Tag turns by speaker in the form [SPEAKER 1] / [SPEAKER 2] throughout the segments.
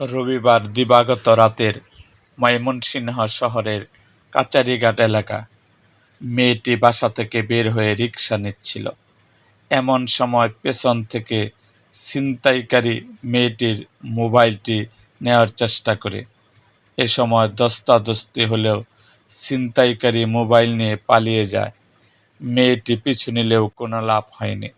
[SPEAKER 1] রবিবার দিবাগত রাতের ময়মনসিংহ শহরের কাচারিঘাট এলাকা মেয়েটি বাসা থেকে বের হয়ে রিক্সা নিচ্ছিল। এমন সময় পেছন থেকে ছিনতাইকারী মেয়েটির মোবাইলটি নেওয়ার চেষ্টা করে। এ সময় দস্তাদস্তি হলেও ছিনতাইকারী মোবাইল নিয়ে পালিয়ে যায়। মেয়েটি পিছু নিলেও কোনো লাভ হয়নি।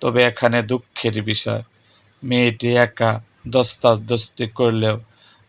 [SPEAKER 1] তবে এখানে দুঃখের বিষয়, মেয়েটি একা দস্তাদস্তি করলেও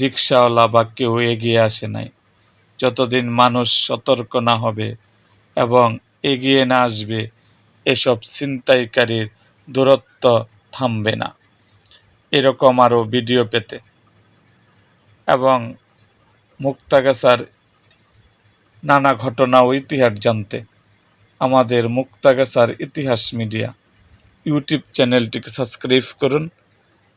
[SPEAKER 1] রিক্সাওয়ালা বা কেউ এগিয়ে আসে নাই। যতদিন মানুষ সতর্ক না হবে এবং এগিয়ে না আসবে, এসব ছিনতাইকারীর দূরত্ব থামবে না। এরকম আরও ভিডিও পেতে। এবং মুক্তাগাছার নানা ঘটনা ও ইতিহাস জানতে আমাদের মুক্তাগাছার ইতিহাস মিডিয়া ইউটিউব চ্যানেলটিকে সাবস্ক্রাইব করুন।